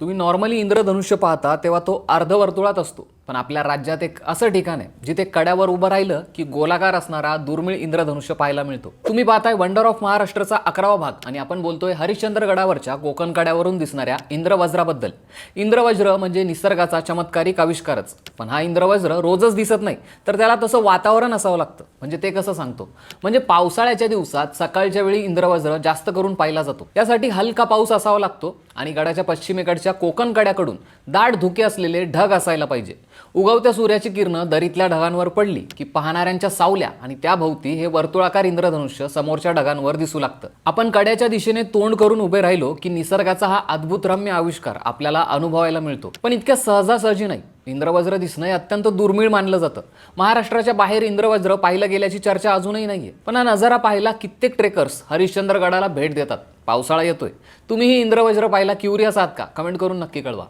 तुम्ही नॉर्मली इंद्रधनुष्य पाहता तेव्हा तो अर्धवर्तुळात असतो. पण आपल्या राज्यात एक असं ठिकाण आहे जिथे कड्यावर उभं राहिलं की गोलाकार असणारा दुर्मिळ इंद्रधनुष्य पाहायला मिळतो. तुम्ही पाहताय वंडर ऑफ महाराष्ट्राचा अकरावा भाग आणि आपण बोलतोय हरिश्चंद्र गडावरच्या कोकण कड्यावरून दिसणाऱ्या इंद्रवज्राबद्दल. इंद्रवज्र म्हणजे निसर्गाचा चमत्कारिक आविष्कारच. पण हा इंद्रवज्र रोजच दिसत नाही तर त्याला तसं वातावरण असावं लागतं. म्हणजे ते कसं सांगतो? म्हणजे पावसाळ्याच्या दिवसात सकाळच्या वेळी इंद्रवज्र जास्त करून पाहिला जातो. यासाठी हलका पाऊस असावा लागतो आणि गडाच्या पश्चिमेकडच्या कोकण कड्याकडून दाट धुके असलेले ढग असायला पाहिजे. उगवत्या सूर्याची किरणं दरीतल्या ढगांवर पडली की पाहणाऱ्यांच्या सावल्या आणि त्याभोवती हे वर्तुळाकार इंद्रधनुष्य समोरच्या ढगांवर दिसू लागतं. आपण कड्याच्या दिशेने तोंड करून उभे राहिलो की निसर्गाचा हा अद्भुत रम्य आविष्कार आपल्याला अनुभवायला मिळतो. पण इतक्या सहजासहजी नाही. इंद्रवज्र दिसणं हे अत्यंत दुर्मिळ मानलं जातं. महाराष्ट्राच्या बाहेर इंद्रवज्र पाहिलं गेल्याची चर्चा अजूनही नाही आहे पण हा नजारा पाहायला कित्येक ट्रेकर्स हरिश्चंद्रगडाला भेट देतात. पावसाळा येतोय. तुम्हीही इंद्रवज्र पाहायला क्युरियस आहात का? कमेंट करून नक्की कळवा.